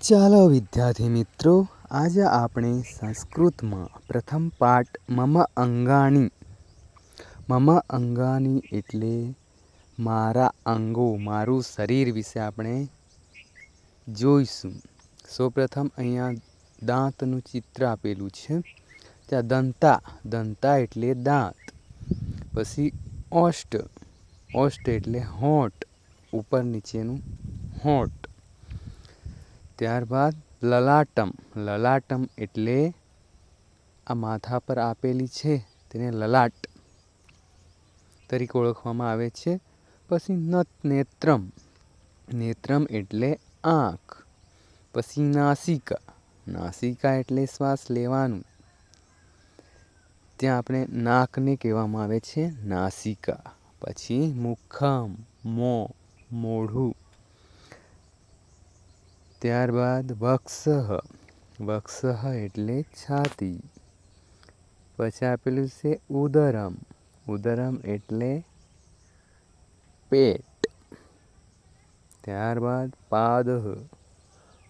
ચાલો વિદ્યાર્થી મિત્રો, આજે આપણે સંસ્કૃતમાં પ્રથમ પાઠ મમ અંગાણી. મમ અંગાની એટલે મારા અંગો, મારું શરીર વિશે આપણે જોઈશું. સૌપ્રથમ અહીંયા દાંતનું ચિત્ર આપેલું છે. ત્યાં દંતા દંતા એટલે દાંત. પછી ઓષ્ટ ઓષ્ટ એટલે હોઠ, ઉપર નીચેનું હોઠ. ત્યારબાદ લલાટમ. લલાટમ એટલે આ માથા પર આપેલી છે, તેને લલાટ તરીકે ઓળખવામાં આવે છે. પછી નત નેત્રમ. નેત્રમ એટલે આંખ. પછી નાસિકા. નાસિકા એટલે શ્વાસ લેવાનું. ત્યાં આપણે નાકને કહેવામાં આવે છે નાસિકા. પછી મુખમ, મો, મોઢું. ત્યારબાદ વક્ષઃ. વક્ષઃ એટલે છાતી. પછી આપેલું છે ઉદરમ. ઉદરમ એટલે પેટ. ત્યારબાદ પાદઃ.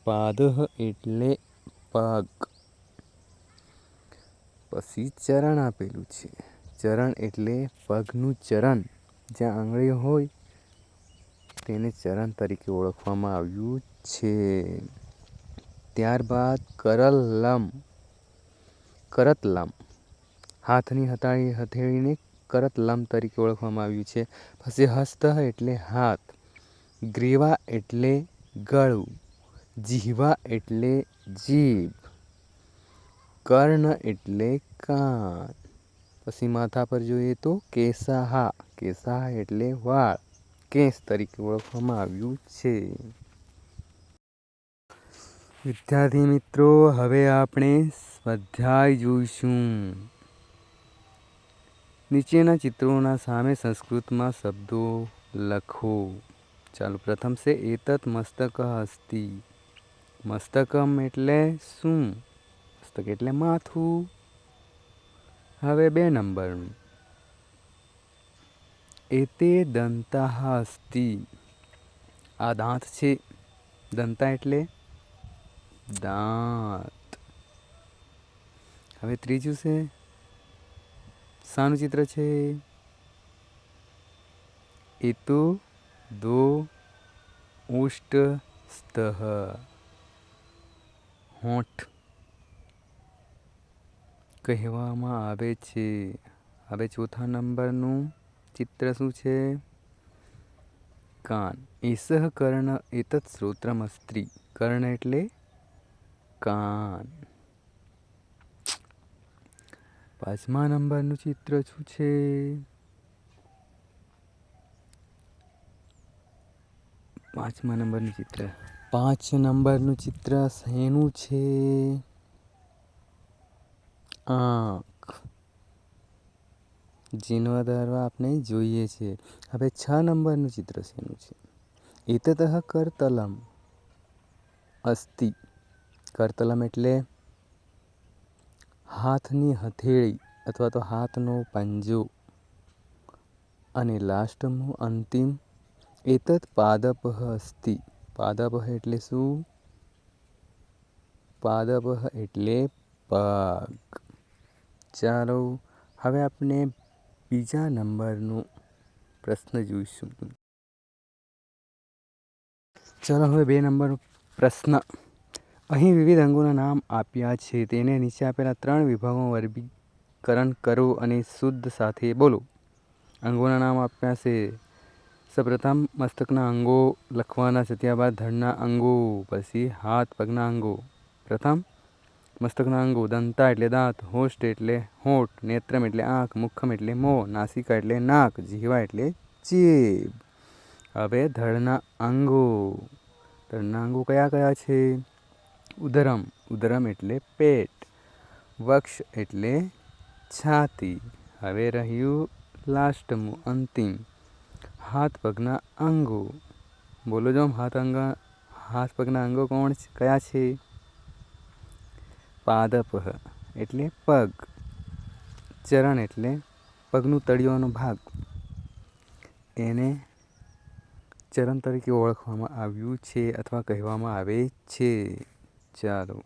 પાદઃ એટલે પગ. પછી ચરણ આપેલું છે. ચરણ એટલે પગનું ચરણ. જ્યાં આંગળી હોય તેને ચરણ તરીકે ઓળખવામાં આવ્યું છે. ત્યારબાદ કરલમ, કરતલમ. હાથની હથાળી હથેળીને કરતલમ તરીકે ઓળખવામાં આવ્યું છે. પછી હસ્ત એટલે હાથ, ગ્રીવા એટલે ગળું, જીહવા એટલે જીભ, કર્ણ એટલે કાન. પછી માથા પર જોઈએ તો કેસાહા કેસાહા એટલે વાળ, કેસ તરીકે ઓળખવામાં આવ્યું છે. વિદ્યાર્થી મિત્રો, હવે આપણે સ્વાધ્યાય જોઈશું. નીચેના ચિત્રોના સામે સંસ્કૃતમાં શબ્દો લખો. ચાલો, પ્રથમ છે એતત મસ્તક અસ્તિ મસ્તકમ એટલે શું? મસ્તક એટલે માથું. હવે બે નંબરનું એતે દંતા અસ્તિ આ દાંત છે. દંતા એટલે દાંત. હવે ત્રીજું છે? શાનું ચિત્ર છે? એતુ દો ઉષ્ટ સ્તઃ હોઠ કહેવામાં આવે છે. હવે ચોથા નંબરનું ચિત્ર શું છે? કાન. એસહ કર્ણ એતત શ્રોત્રમ સ્ત્રી કર્ણ એટલે કાન. પાંચમા નંબરનું ચિત્ર શું છે? પાંચમા નંબરનું ચિત્ર. પાંચ નંબરનું ચિત્ર શેનું છે? આંખ. જેનો દ્વારા આપણે જોઈએ છીએ. હવે છ નંબરનું ચિત્ર શેનું છે? એતતઃ કરતલમ અસ્તિ. કરતલમ એટલે હાથની હથેળી અથવા તો હાથનો પંજો. અને લાસ્ટનું અંતિમ એતત પાદપ અસ્તિ પાદપઃ એટલે શું? પાદપઃ એટલે પગ. ચાલો હવે આપણે બીજા નંબરનું પ્રશ્ન જોઈશું. ચાલો હવે બે નંબરનો પ્રશ્ન. અહીં વિવિધ અંગોના નામ આપ્યા છે. તેને નીચે આપેલા ત્રણ વિભાગોમાં વર્ગીકરણ કરો અને શુદ્ધ સાથે બોલો. અંગોના નામ આપ્યા છે. સૌપ્રથમ મસ્તકના અંગો લખવાના છે, ત્યારબાદ ધડના અંગો, પછી હાથ પગના અંગો. પ્રથમ, મસ્તકના અંગો, દંતા એટલે દાંત હોસ્ટ એટલે હોઠ, નેત્રમ એટલે આંખ, મુખમ એટલે મોં, નાસિકા એટલે નાક જીવા એટલે જીભ હવે ધડના અંગો. ધડના અંગો કયા કયા છે? ઉદરમ. ઉદરમ એટલે પેટ. વક્ષ એટલે છાતી. હવે રહ્યું લાસ્ટમું અંતિમ. હાથ પગના અંગો. બોલો જો હાથ અંગ, હાથ પગના અંગો કોણ કયા છે? પાદપ એટલે પગ. ચરણ એટલે પગનું તળિયાનો ભાગ. એને ચરણ તરીકે ઓળખવામાં આવ્યું છે અથવા કહેવામાં આવે છે. ચાલો